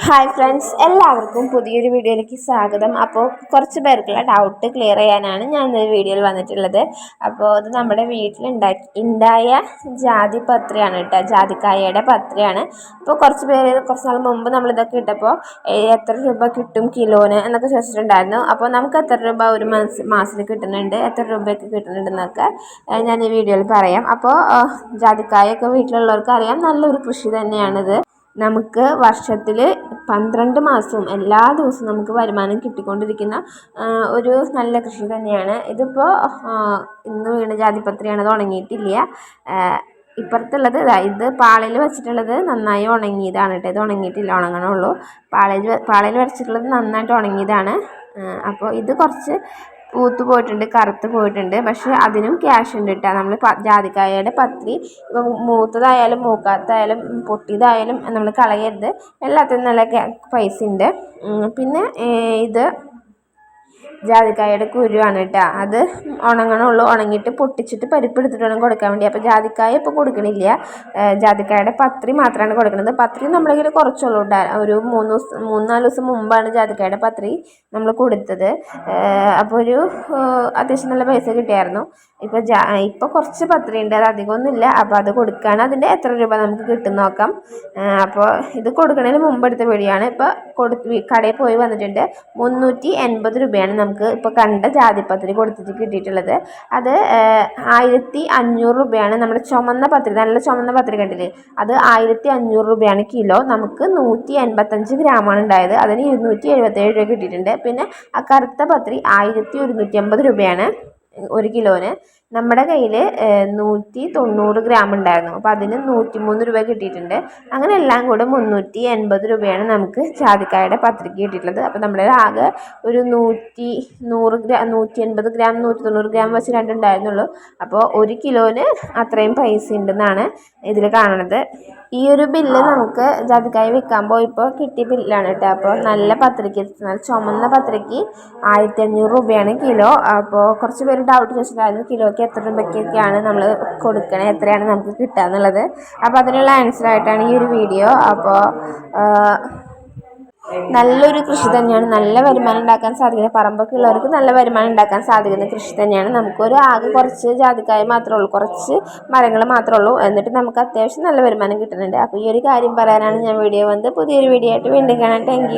Hi friends എല്ലാവർക്കും പുതിയൊരു വീഡിയോയിലേക്ക് സ്വാഗതം. അപ്പോൾ കുറച്ച് പേർക്കുള്ള ഡൗട്ട് ക്ലിയർ ചെയ്യാനാണ് ഞാൻ ഇന്ന് വീഡിയോയിൽ വന്നിട്ടുള്ളത്. അപ്പോൾ അത് നമ്മുടെ വീട്ടിലുണ്ടാക്കി ഉണ്ടായ ജാതി പത്രിയാണ് കേട്ടോ. ജാതിക്കായയുടെ പത്രിയാണ്. അപ്പോൾ കുറച്ച് പേര് കുറച്ച് നാൾ മുമ്പ് നമ്മളിതൊക്കെ ഇട്ടപ്പോൾ എത്ര രൂപ കിട്ടും കിലോന്? എന്നൊക്കെ ചോദിച്ചിട്ടുണ്ടായിരുന്നു. അപ്പോൾ നമുക്ക് എത്ര രൂപ ഒരു മാസ മാസത്തിൽ കിട്ടുന്നുണ്ട് എത്ര രൂപയൊക്കെ കിട്ടുന്നുണ്ടെന്നൊക്കെ ഞാൻ ഈ വീഡിയോയിൽ പറയാം. അപ്പോൾ ജാതിക്കായൊക്കെ വീട്ടിലുള്ളവർക്ക് അറിയാം. നല്ലൊരു കൃഷി തന്നെയാണിത്. നമുക്ക് വർഷത്തിൽ പന്ത്രണ്ട് മാസവും എല്ലാ ദിവസവും നമുക്ക് വരുമാനം കിട്ടിക്കൊണ്ടിരിക്കുന്ന ഒരു നല്ല കൃഷി തന്നെയാണ്. ഇതിപ്പോൾ ഇന്ന് വീണ ജാതിപത്രിയാണ് അത് ഇപ്പുറത്തുള്ളത് ഇതാ ഇത് പാളയിൽ വെച്ചിട്ടുള്ളത് നന്നായി ഉണങ്ങിയതാണ് കേട്ടോ. ഇത് ഉണങ്ങിയിട്ടില്ല ഉണങ്ങണുള്ളൂ പാളയിൽ പാളയിൽ വെച്ചിട്ടുള്ളത് നന്നായിട്ട് ഉണങ്ങിയതാണ്. അപ്പോൾ ഇത് കുറച്ച് പൂത്ത് പോയിട്ടുണ്ട് കറുത്ത് പോയിട്ടുണ്ട്. പക്ഷെ അതിനും ക്യാഷ് ഉണ്ട് കേട്ടോ നമ്മൾ ജാതിക്കായയുടെ പത്രി ഇപ്പം മൂത്തതായാലും മൂക്കാത്തതായാലും പൊട്ടിയതായാലും നമ്മൾ കളയരുത്. എല്ലാത്തിനും നല്ല പൈസ ഉണ്ട്. പിന്നെ ഇത് ജാതിക്കായയുടെ കുരുവാണ് കേട്ടോ. അത് ഉണങ്ങണുള്ളൂ ഉണങ്ങിയിട്ട് പൊട്ടിച്ചിട്ട് പരിപ്പ് എടുത്തിട്ട് വേണം കൊടുക്കാൻ വേണ്ടി. അപ്പോൾ ജാതിക്കായ ഇപ്പോൾ കൊടുക്കണില്ല. ജാതിക്കായയുടെ പത്രി മാത്രമാണ് കൊടുക്കുന്നത് പത്രി നമ്മളെങ്കിൽ കുറച്ചുള്ളൂ ഒരു മൂന്ന് ദിവസം മൂന്നാൽ ദിവസം മുമ്പാണ് ജാതിക്കായയുടെ പത്രി നമ്മൾ കൊടുത്തത്. അപ്പോൾ ഒരു അത്യാവശ്യം നല്ല പൈസ കിട്ടിയായിരുന്നു. ഇപ്പോൾ ജാ ഇപ്പോൾ കുറച്ച് പത്രി ഉണ്ട്. അത് അധികമൊന്നുമില്ല അപ്പോൾ അത് കൊടുക്കുകയാണ് അതിന്റെ എത്ര രൂപ നമുക്ക് കിട്ടും നോക്കാം. അപ്പോൾ ഇത് കൊടുക്കുന്നതിന് മുമ്പ് എടുത്ത വീഡിയോ ഇപ്പോൾ കൊടുത്ത് കടയിൽ പോയി വന്നിട്ടുണ്ട്. മുന്നൂറ്റി എൺപത് രൂപയാണ് നമുക്ക് നമുക്ക് ഇപ്പോൾ കണ്ട ജാതിപത്രി കൊടുത്തിട്ട് കിട്ടിയിട്ടുള്ളത്. അത് ആയിരത്തി അഞ്ഞൂറ് രൂപയാണ്. നമ്മുടെ ചുമന്ന പത്രി നല്ല ചുമന്ന പത്രി കണ്ടില്ലേ? അത് ആയിരത്തി അഞ്ഞൂറ് രൂപയാണ് കിലോ. നമുക്ക് നൂറ്റി എൺപത്തഞ്ച് ഗ്രാമാണ് ഉണ്ടായത്. അതിന് ഇരുന്നൂറ്റി എഴുപത്തേഴ് രൂപ കിട്ടിയിട്ടുണ്ട്. പിന്നെ ആ കറുത്ത പത്രി ആയിരത്തി ഒരുന്നൂറ്റി അമ്പത് രൂപയാണ്. ഒരു കിലോന് നമ്മുടെ കയ്യിൽ നൂറ്റി തൊണ്ണൂറ് ഗ്രാം ഉണ്ടായിരുന്നു. അപ്പോൾ അതിന് നൂറ്റി മൂന്ന് രൂപ കിട്ടിയിട്ടുണ്ട്. അങ്ങനെ എല്ലാം കൂടെ മുന്നൂറ്റി എൺപത് രൂപയാണ് നമുക്ക് ജാതിക്കായുടെ പത്രിക കിട്ടിയിട്ടുള്ളത്. അപ്പോൾ നമ്മുടെ ആകെ ഒരു നൂറ്റി നൂറ് ഗ്രാം നൂറ്റി എൺപത് ഗ്രാം നൂറ്റി തൊണ്ണൂറ് ഗ്രാം വെച്ച് രണ്ടുണ്ടായിരുന്നുള്ളൂ. അപ്പോൾ ഒരു കിലോന് അത്രയും പൈസ ഉണ്ടെന്നാണ് ഇതിൽ കാണുന്നത്. ഈ ഒരു ബില്ല് നമുക്ക് ജാതിക്കായ വിൽക്കാൻ പോയപ്പോൾ കിട്ടിയ ബില്ലാണ് കേട്ടോ. അപ്പോൾ നല്ല പത്രിക നല്ല ചുമന്ന പത്രിക്ക് ആയിരത്തി അഞ്ഞൂറ് രൂപയാണ് കിലോ. അപ്പോൾ കുറച്ച് പേര് ഡൗട്ട് ചോദിച്ചിട്ടുണ്ടായിരുന്നു കിലോയ്ക്ക് എത്ര രൂപയ്ക്കൊക്കെയാണ് നമ്മൾ കൊടുക്കണേ എത്രയാണ് നമുക്ക് കിട്ടുക എന്നുള്ളത്. അപ്പോൾ അതിനുള്ള ആൻസറായിട്ടാണ് ഈ ഒരു വീഡിയോ അപ്പോൾ നല്ലൊരു കൃഷി തന്നെയാണ്. നല്ല വരുമാനം ഉണ്ടാക്കാൻ സാധിക്കുന്ന പറമ്പൊക്കെ ഉള്ളവർക്ക് നല്ല വരുമാനം ഉണ്ടാക്കാൻ സാധിക്കുന്ന കൃഷി തന്നെയാണ്. നമുക്കൊരു ആകെ കുറച്ച് ജാതിക്കായ മാത്രമേ ഉള്ളൂ. കുറച്ച് മരങ്ങൾ മാത്രമേ ഉള്ളൂ. എന്നിട്ട് നമുക്ക് അത്യാവശ്യം നല്ല വരുമാനം കിട്ടുന്നുണ്ട്. അപ്പോൾ ഈ ഒരു കാര്യം പറയാനാണ് ഞാൻ വീഡിയോ വന്നത്. പുതിയൊരു വീഡിയോ ആയിട്ട് വീണ്ടും കാണാം. താങ്ക്